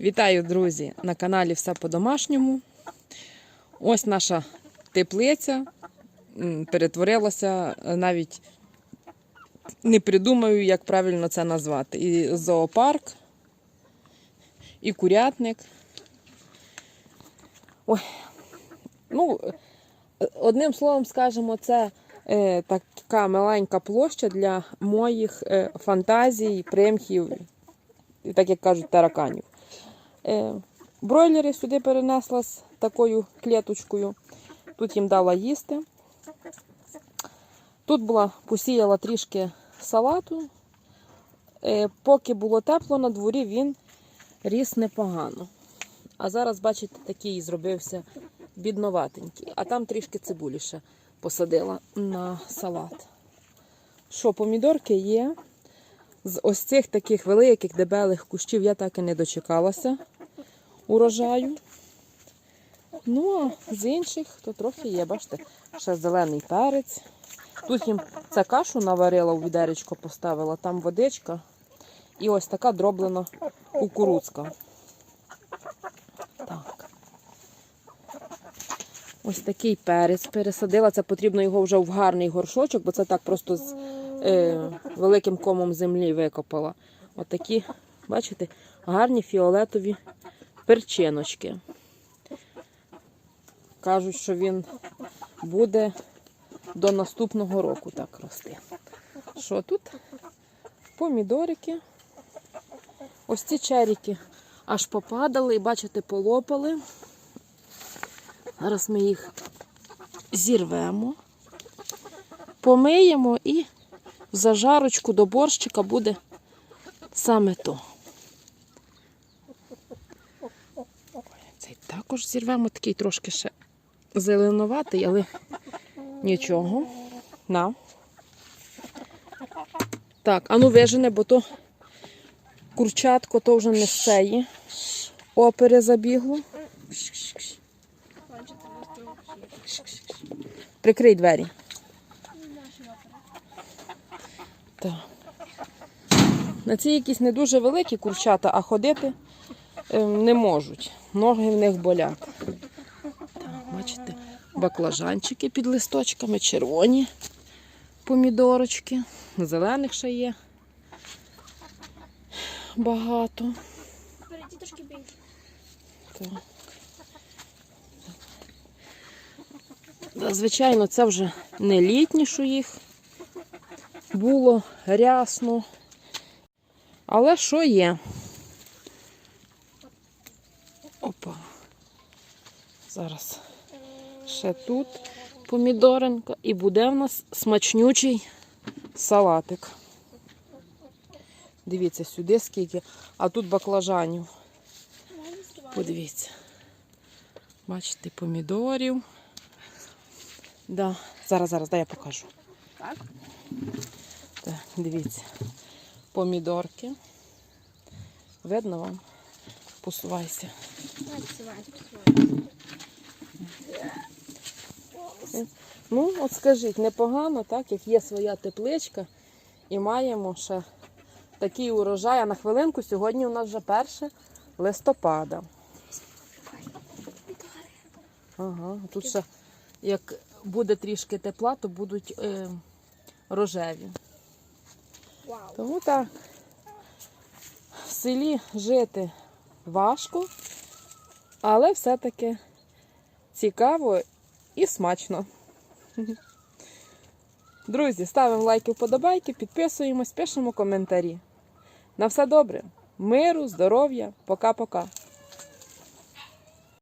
Вітаю, друзі, на каналі Все по-домашньому. Ось наша теплиця перетворилася е, навіть не придумаю, як правильно це назвати. І зоопарк, і курятник. Ой. Ну, одним словом скажемо, це е, така маленька площа для моїх е, фантазій, примхів, так як кажуть, тараканів. Е, бройлери сюди перенесла з такою клеточкою. Тут їм дала їсти. Тут була посіяла трішки салату. Е, поки було тепло на дворі, він ріс непогано. А зараз, бачите, такий зробився бідноватенький. А там трішки цибулі ще посадила на салат. Що, помідорки є. З ось цих таких великих дебелих кущів я так і не дочекалася урожаю. Ну, а з інших то трохи є, бачите, ще зелений перець. Тут їм це кашу наварила, у відеречко поставила, там водичка. І ось така дроблена кукурудзка. Так. Ось такий перець пересадила. Це потрібно його вже в гарний горшочок, бо це так просто з е, великим комом землі викопала. Отакі, бачите, гарні фіолетові перчиночки. Кажуть, що він буде до наступного року так рости. Що тут? Помідорики. Ось ці черіки аж попадали і, бачите, полопали. Зараз ми їх зірвемо, помиємо і в зажарочку до борщика буде саме то. Зірвемо, такий трошки ще зеленуватий, але нічого. На. Так, а ну вижене, бо то курчатко то вже не з цієї опери забігло. Прикрий двері. Так. На ці якісь не дуже великі курчата, а ходити не можуть. Ноги в них болять. Так, бачите, баклажанчики під листочками, червоні помідорочки. Зелених ще є. Багато. Трошки. Так. Звичайно, це вже не літні, що їх було рясно. Але що є? Зараз ще тут помідоринка і буде в нас смачнючий салатик. Дивіться, сюди скільки, а тут баклажанів. Подивіться. Бачите, помідорів. Да. Зараз, зараз, дай я покажу. Так. Так, дивіться. Помідорки. Видно вам? Посувайся. Ну, от скажіть, непогано, так, як є своя тепличка і маємо ще такий урожай. А на хвилинку сьогодні у нас вже 1 листопада. Ага, тут ще як буде трішки тепла, то будуть е, рожеві. Тому так, в селі жити важко, але все-таки цікаво і смачно. Друзі, ставимо лайки, вподобайки, підписуємось, пишемо коментарі. На все добре, миру, здоров'я, пока-пока.